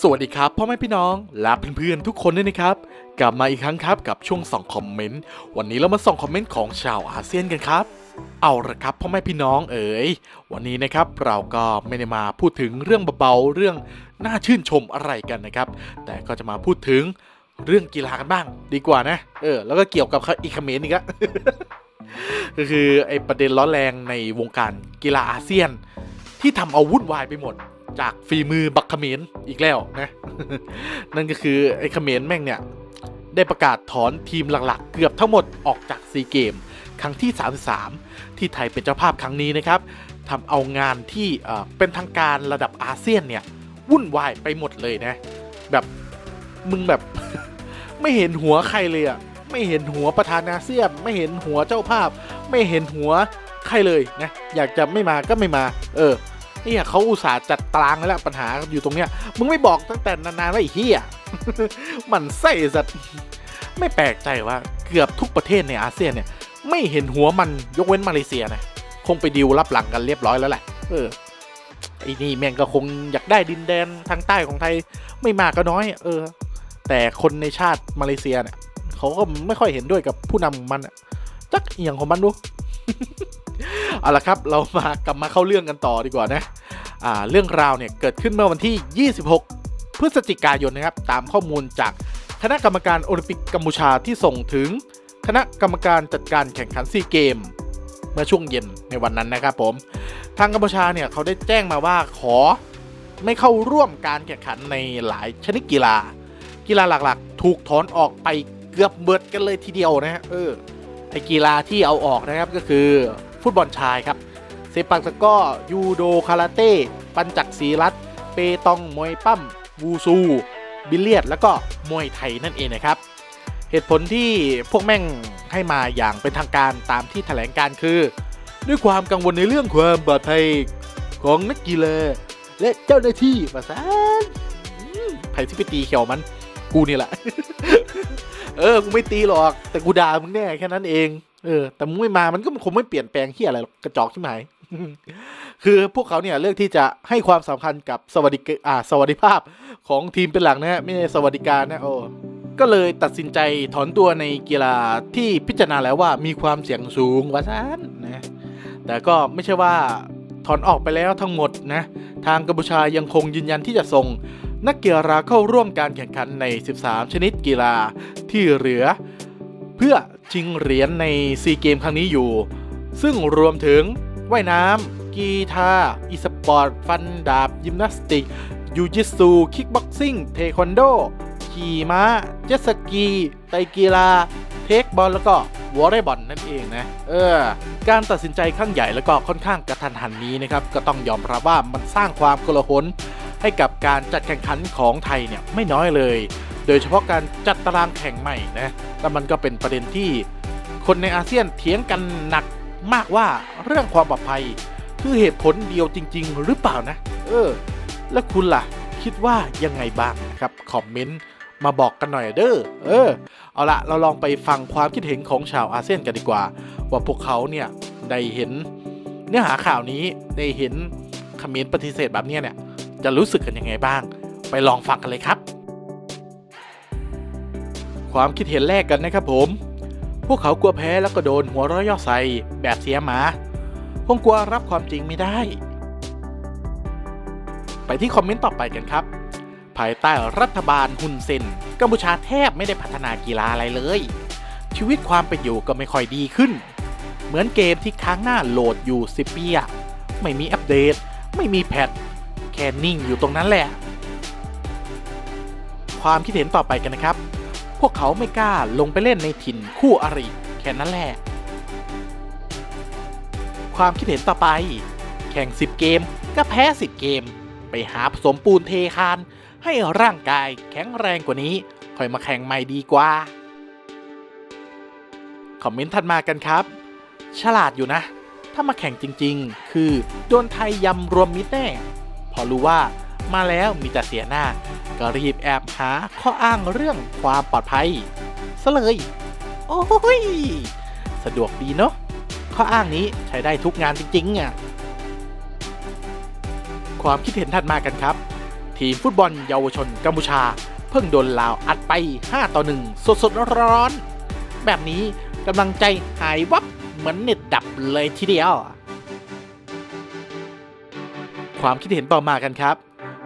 สวัสดีครับพ่อแม่พี่น้องและเพื่อนๆทุกคนด้วยนะครับ กลับมาอีกครั้งครับกับช่วงส่องคอมเมนต์วันนี้เรามาส่องคอมเมนต์ของชาวอาเซียนกันครับ เอาละครับพ่อแม่พี่น้องเอ๋ยวันนี้นะครับเราก็ไม่ได้มาพูดถึงเรื่องเบาๆเรื่องน่าชื่นชมอะไรกันนะครับ แต่ก็จะมาพูดถึงเรื่องกีฬากันบ้าง ดีกว่านะ เออ แล้วก็เกี่ยวกับอีกคอมเมนต์อีกอะก็คือไอ้ประเด็นร้อนแรงในวงการกีฬาอาเซียน ที่ทำเอาวุ่นวายไปหมด จากฝีมือบักเขมรอีกแล้วนะนั่นก็คือไอ้เขมรแม่งเนี่ย ได้ประกาศถอนทีมหลักๆ เกือบทั้งหมดออกจากซีเกม ครั้งที่ 33 ที่ไทยเป็นเจ้าภาพครั้งนี้นะครับทำเอางานที่เป็นทางการระดับอาเซียนเนี่ยวุ่นวายไปหมดเลยนะ แบบมึงแบบไม่เห็นหัวใครเลยอะไม่เห็นหัวประธานอาเซียน ไม่เห็นหัวเจ้าภาพ ไม่เห็นหัวใครเลยนะ อยากจะไม่มาก็ไม่มา เออ เนี่ยเขาอุตส่าห์จัดตารางแล้วปัญหาอยู่ตรงเนี้ย มึงไม่บอกตั้งแต่นานๆว่าไอ้เหี้ยมันไส้สัตว์ไม่แปลกใจว่าเกือบทุกประเทศในอาเซียนเนี่ย ไม่เห็นหัวมันยกเว้นมาเลเซียนะคงไปดิวรับหลังกันเรียบร้อยแล้วแหละเออไอ้นี่แม่งก็คงอยากได้ดินแดนทางใต้ของไทยไม่มากก็น้อย เออ แต่คนในชาติมาเลเซียเนี่ยเขาก็ไม่ค่อยเห็นด้วยกับผู้นำมันจักเอียงของมันดู เอาละครับ เรามากลับมาเข้าเรื่องกันต่อดีกว่านะอ่าเรื่องราวเนี่ยเกิดขึ้นเมื่อวันที่ 26 พฤศจิกายนนะครับ ตามข้อมูลจากคณะกรรมการโอลิมปิกกัมพูชาที่ส่งถึง คณะกรรมการจัดการแข่งขันซีเกม เมื่อช่วงเย็นในวันนั้นนะครับผม ทางกัมพูชาเนี่ยเขาได้แจ้งมาว่าขอไม่เข้าร่วมการแข่งขันในหลายชนิดกีฬา กีฬาหลักๆ ถูกถอนออกไปเกือบเบิดกันเลยทีเดียวนะฮะเออไอกีฬาที่เอาออกนะครับก็คือ ฟุตบอลชายครับเซปักตะก้อยูโดคาราเต้ ปัญจักศีรัตเปตองมวยปั้มวูซู บิลเลียด แล้วก็มวยไทยนั่นเองนะครับ เหตุผลที่พวกแม่งให้มาอย่างเป็นทางการตามที่แถลงการคือ ด้วยความกังวลในเรื่องความปลอดภัยของนักกีฬาและเจ้าหน้าที่ประสานไผ่ที่ไปตีเขียวมัน กูนี่แหละ เออ กูไม่ตีหรอก แต่กูด่ามึงแน่แค่นั้นเอง เออแต่มึงไม่มามันก็คงไม่เปลี่ยนแปลงที่อะไรหรอกกระจอกที่ไหนคือพวกเขาเนี่ยเลือกที่จะให้ความสำคัญกับสวัสดิกอ่าสวัสดิภาพของทีมเป็นหลักนะฮะไม่ใช่สวัสดิการนะโอ้ก็เลยตัดสินใจถอนตัวในกีฬาที่พิจารณาแล้วว่ามีความเสี่ยงสูงว่าซันนะแต่ก็ไม่ใช่ว่าถอนออกไปแล้วทั้งหมดนะทางกัมพูชายังคงยืนยันที่จะส่ง นักกีฬาเข้าร่วมการแข่งขันใน 13 ชนิดกีฬาที่เหลือ เพื่อ ชิงเหรียญในซีเกมครั้งนี้อยู่ ซึ่งรวมถึงว่ายน้ำกีตาร์อีสปอร์ต ฟันดาบ ยิมนาสติก ยูจิสูคิกบ็อกซิ่ง เทควันโด ขี่ม้า เจ็ตสกี ไตกีฬา เทคบอลแล้วก็วอลเลย์บอลนั่นเองนะ เออ การตัดสินใจข้างใหญ่แล้วก็ค่อนข้างกระทันหันนี้นะครับ ก็ต้องยอมรับว่ามันสร้างความโกลาหลให้กับการจัดแข่งขันของไทยเนี่ยไม่น้อยเลย โดยเฉพาะการจัดตารางแข่งใหม่นะแล้วมันก็เป็นประเด็นที่คนในอาเซียนเถียงกันหนักมากว่าเรื่องความปลอดภัย คือเหตุผลเดียวจริง ๆ หรือเปล่านะ เออ แล้วคุณล่ะ คิดว่ายังไงบ้างนะครับคอมเมนต์มาบอกกันหน่อยเด้อเออ เอาละเราลองไปฟังความคิดเห็นของชาวอาเซียนกันดีกว่า ว่าพวกเขาเนี่ยได้เห็น เนื้อหาข่าวนี้ได้เห็นคอมเมนต์ปฏิเสธแบบเนี้ยเนี่ยจะรู้สึกกันยังไงบ้าง ไปลองฟังกันเลยครับ ความคิดเห็นแรกกันนะครับผม พวกเขากลัวแพ้แล้วก็โดนหัวเร้อยย่อใส่แบบเสียหมาคงกลัวรับความจริงไม่ได้ ไปที่คอมเมนต์ต่อไปกันครับ ภายใต้รัฐบาลฮุนเซนกัมพูชาแทบไม่ได้พัฒนากีฬาอะไรเลย ชีวิตความเป็นอยู่ก็ไม่ค่อยดีขึ้น เหมือนเกมที่ค้างหน้าโหลดอยู่10ปีอะไม่มีอัปเดต ไม่มีแพทแค่นิ่งอยู่ตรงนั้นแหละ ความคิดเห็นต่อไปกันนะครับ วกเขาไม่กล้าลงไปเล่นในถิ่นคู่อริแค่นั้นแหละ ความคิดเห็นต่อไป แข่ง 10 เกมก็แพ้ 10 เกม ไปหาผสมปูนเทคาน ให้ร่างกายแข็งแรงกว่านี้ ค่อยมาแข่งใหม่ดีกว่า คอมเมนต์ถัดมากันครับ ฉลาดอยู่นะ ถ้ามาแข่งจริง ๆ คือ โดนไทยยำรวมมิตรแน่พอรู้ว่า มาแล้วมีแต่เสียหน้า ก็รีบแอบหาข้ออ้างเรื่องความปลอดภัยซะเลย โอ้ย สะดวกดีเนาะข้ออ้างนี้ใช้ได้ทุกงานจริงๆอะความคิดเห็นถัดมากันครับ ทีมฟุตบอลเยาวชนกัมพูชา เพิ่งโดนลาวอัดไป 5 ต่อ 1 สดสดๆร้อนๆแบบนี้กำลังใจหายวับเหมือนเน็ตดับเลยทีเดียว ความคิดเห็นต่อมากันครับ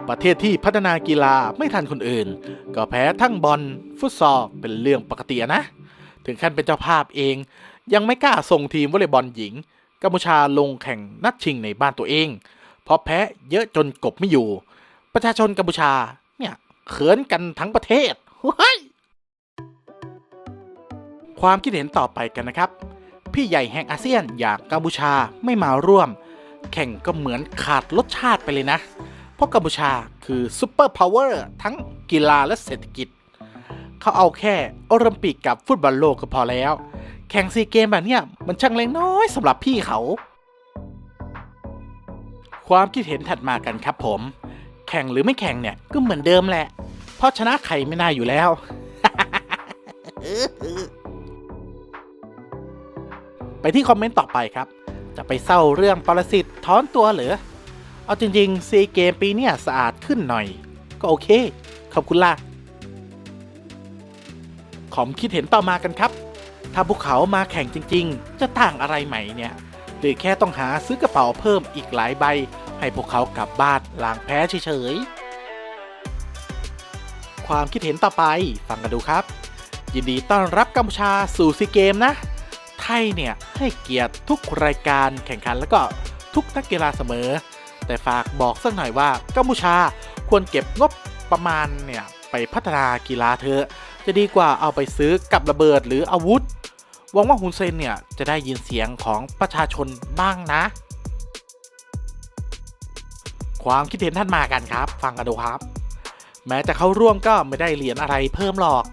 ประเทศที่พัฒนากีฬาไม่ทันคนอื่น ก็แพ้ทั้งบอลฟุตซอลเป็นเรื่องปกตินะ ถึงขั้นเป็นเจ้าภาพเอง ยังไม่กล้าส่งทีมวอลเลย์บอลหญิงกัมพูชาลงแข่งนัดชิงในบ้านตัวเอง เพราะแพ้เยอะจนกบไม่อยู่ ประชาชนกัมพูชาเนี่ยเขินกันทั้งประเทศเฮ้ยความคิดเห็นต่อไปกันนะครับ พี่ใหญ่แห่งอาเซียนอย่างกัมพูชาไม่มาร่วม แข่งก็เหมือนขาดรสชาติไปเลยนะ เพราะกัมพูชาคือซูเปอร์พาวเวอร์ทั้งกีฬาและเศรษฐกิจ เขาเอาแค่โอลิมปิกกับฟุตบอลโลกก็พอแล้ว แข่งซีเกมแบบเนี้ยมันช่างเล็กน้อยสำหรับพี่เขา ความคิดเห็นถัดมากันครับผม แข่งหรือไม่แข่งเนี่ยก็เหมือนเดิมแหละ เพราะชนะใครไม่น่าอยู่แล้วไปที่คอมเมนต์ต่อไปครับ จะไปเศร้าเรื่องปรสิตถอนตัวหรือ เอาจริงๆซีเกมปีเนี้ยสะอาดขึ้นหน่อย ก็โอเค ขอบคุณล่ะขอมคิดเห็นต่อมากันครับ ถ้าพวกเขามาแข่งจริง ๆ จะต่างอะไรไหมเนี่ยหรือแค่ต้องหาซื้อกระเป๋าเพิ่มอีกหลายใบ ให้พวกเขากลับบ้านล้างแพ้เฉยๆ ความคิดเห็นต่อไปฟังกันดูครับ ยินดีต้อนรับกัมพูชาสู่ซีเกมนะ ไทยเนี่ยให้เกียรติทุกรายการแข่งขันแล้วก็ทุกนักกีฬาเสมอ แต่ฝากบอกสักหน่อยว่ากัมพูชาควรเก็บงบประมาณเนี่ยไปพัฒนากีฬาเถอะจะดีกว่าเอาไปซื้อกับระเบิดหรืออาวุธหวังว่าฮุนเซนเนี่ยจะได้ยินเสียงของประชาชนบ้างนะ ความคิดเห็นท่านมากันครับ ฟังกันดูครับ แม้จะเข้าร่วมก็ไม่ได้เหรียญอะไรเพิ่มหรอก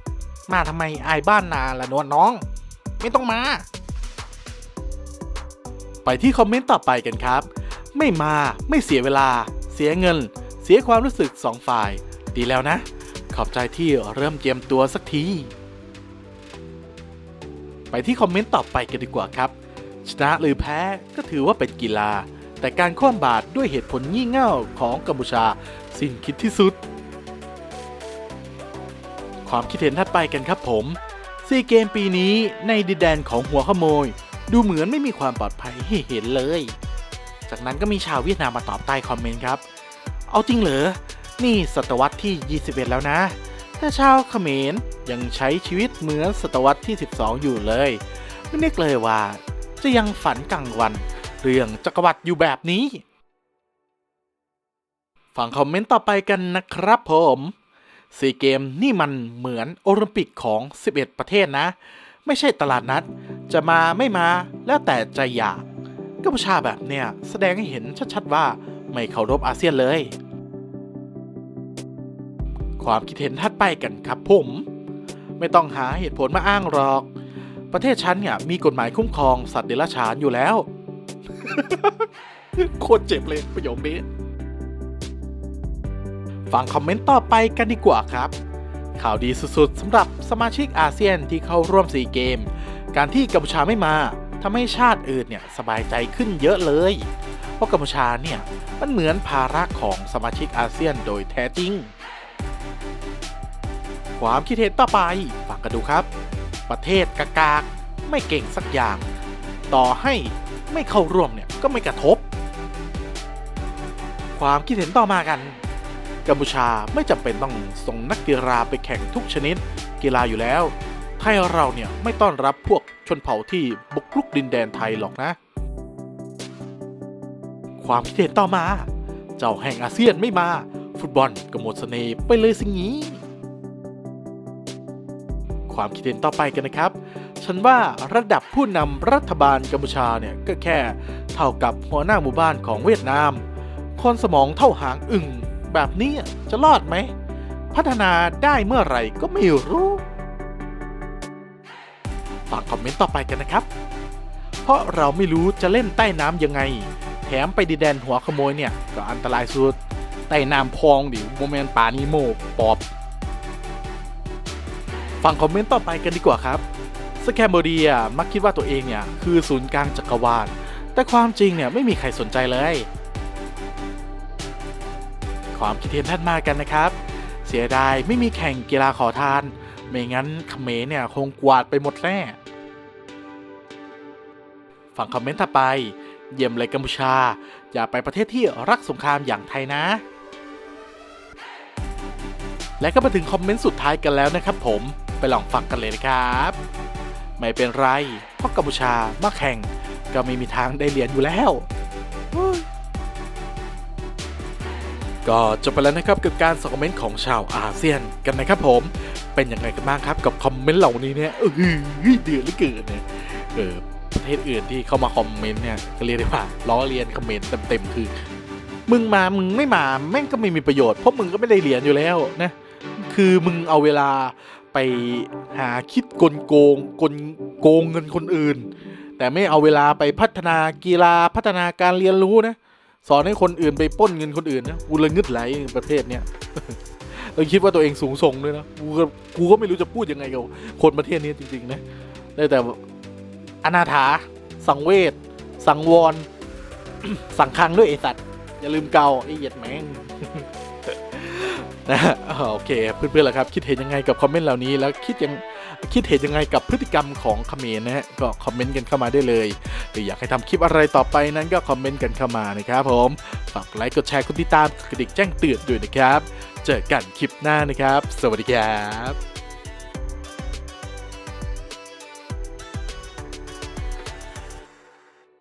มาทำไมอายบ้านนาละนวลน้อง ไม่ต้องมา ไปที่คอมเมนต์ต่อไปกันครับ ไม่มาไม่เสียเวลา เสียเงิน เสียความรู้สึกสองฝ่าย ดีแล้วนะ ขอบใจที่เริ่มเจียมตัวสักที ไปที่คอมเมนต์ต่อไปกันดีกว่าครับ ชนะหรือแพ้ก็ถือว่าเป็นกีฬา แต่การคว่ำบาตรด้วยเหตุผลงี่เง่าของกัมพูชา สิ้นคิดที่สุด ความคิดเห็นถัดไปกันครับผมซีเกมปีนี้ในดินแดนของหัวขโมย ดูเหมือนไม่มีความปลอดภัยให้เห็นเลย จากนั้นก็มีชาวเวียดนามมาตอบใต้คอมเมนต์ครับ เอาจริงเหรอ นี่ศตวรรษที่ 21 แล้วนะ แต่ชาวเขมรยังใช้ชีวิตเหมือนศตวรรษที่ 12 อยู่เลย ไม่นึกเลยว่า จะยังฝันกลางวัน เรื่องจักรวรรดิอยู่แบบนี้ ฟังคอมเมนต์ต่อไปกันนะครับผมซีเกมนี่มันเหมือนโอลิมปิกของ 11 ประเทศนะ ไม่ใช่ตลาดนัด จะมาไม่มาแล้วแต่ใจอยาก กัมพูชาแบบเนี้ยแสดงให้เห็นชัดๆว่าไม่เคารพอาเซียนเลย ความคิดเห็นถัดไปกันครับผม ไม่ต้องหาเหตุผลมาอ้างหรอก ประเทศฉันเนี่ยมีกฎหมายคุ้มครองสัตว์เดรัจฉานอยู่แล้ว โคตรเจ็บเลยประโยคนี้ฟังคอมเมนต์ต่อไปกันดีกว่าครับ ข่าวดีสุดๆสำหรับสมาชิกอาเซียนที่เข้าร่วมซีเกม การที่กัมพูชาไม่มา ทำให้ชาติอื่นเนี่ยสบายใจขึ้นเยอะเลย เพราะกัมพูชาเนี่ยมันเหมือนภาระของสมาชิกอาเซียนโดยแท้จริง ความคิดเห็นต่อไปฟังกันดูครับ ประเทศกากากไม่เก่งสักอย่าง ต่อให้ไม่เข้าร่วมเนี่ยก็ไม่กระทบ ความคิดเห็นต่อมากันกัมพูชาไม่จำเป็นต้องส่งนักกีฬาไปแข่งทุกชนิดกีฬาอยู่แล้ว ไทยเราเนี่ยไม่ต้อนรับพวกชนเผ่าที่บุกรุกดินแดนไทยหรอกนะ ความคิดเห็นต่อมา เจ้าแห่งอาเซียนไม่มา ฟุตบอลก็หมดเสน่ห์ไปเลยสิงี้ ความคิดเห็นต่อไปกันนะครับ ฉันว่าระดับผู้นำรัฐบาลกัมพูชาเนี่ยก็แค่เท่ากับหัวหน้าหมู่บ้านของเวียดนาม คนสมองเท่าหางอึ่งแบบนี้จะรอดไหม พัฒนาได้เมื่อไหร่ก็ไม่รู้ ฟังคอมเมนต์ต่อไปกันนะครับ เพราะเราไม่รู้จะเล่นใต้น้ำยังไง แถมไปดินแดนหัวขโมยเนี่ย ก็อันตรายสุด ใต้น้ำพองดิโมเมนต์ป่านิโมปอบ ฟังคอมเมนต์ต่อไปกันดีกว่าครับสแคมโบเดียมักคิดว่าตัวเองเนี่ยคือศูนย์กลางจักรวาล แต่ความจริงเนี่ยไม่มีใครสนใจเลย ความคิดเห็นท่านมากันนะครับ เสียดายไม่มีแข่งกีฬาขอทาน ไม่งั้นเขมรเนี่ยคงกวาดไปหมดแน่ฝั่งคอมเมนต์ถัดไป เยี่ยมเลยกัมพูชา อย่าไปประเทศที่รักสงครามอย่างไทยนะ และก็มาถึงคอมเมนต์สุดท้ายกันแล้วนะครับผมไปลองฟังกันเลยนะครับ ไม่เป็นไร เพราะกัมพูชามาแข่ง ก็ไม่มีทางได้เหรียญอยู่แล้ว ก็จบไปแล้วนะครับกับการสคอมเมนต์ของชาวอาเซียนกันนะครับผมเป็นยังไงกันบ้างครับกับคอมเมนต์เหล่านี้เนี่ยเออเดือดเหลือเกินเนี่ยเออประเทศอื่นที่เข้ามาคอมเมนต์เนี่ยก็เรียกได้ว่าล้อเลียนคอมเมนต์เต็มๆคือ มึงมามึงไม่มาแม่งก็ไม่มีประโยชน์เพราะมึงก็ไม่ได้เหรียญอยู่แล้วนะคือมึงเอาเวลาไปหาคิดกลโกงกลโกงเงินคนอื่น แต่ไม่เอาเวลาไปพัฒนากีฬาพัฒนาการเรียนรู้นะ สอนให้คนอื่นไปป้นเงินคนอื่นนะกูเลยงึดไหลประเทศเนี้ยเราคิดว่าตัวเองสูงส่งด้วยนะกูก็กูก็ไม่รู้จะพูดยังไงกับคนประเทศนี้จริง ๆ นะได้แต่อนาถา สังเวชสังวร สังคังด้วยไอสัตว์อย่าลืมเกาไอเหยียดแมง นะฮะโอเคเพื่อนๆล่ะครับคิดเห็นยังไงกับคอมเมนต์เหล่านี้แล้วคิดยังคิดเห็นยังไงกับพฤติกรรมของเขมรนะฮะก็คอมเมนต์กันเข้ามาได้เลยหรืออยากให้ทำคลิปอะไรต่อไปนั้นก็คอมเมนต์กันเข้ามานะครับผมฝากไลค์กดแชร์กดติดตามกดกระดิ่งแจ้งเตือนด้วยนะครับ เจอกันคลิปหน้านะครับ สวัสดีครับ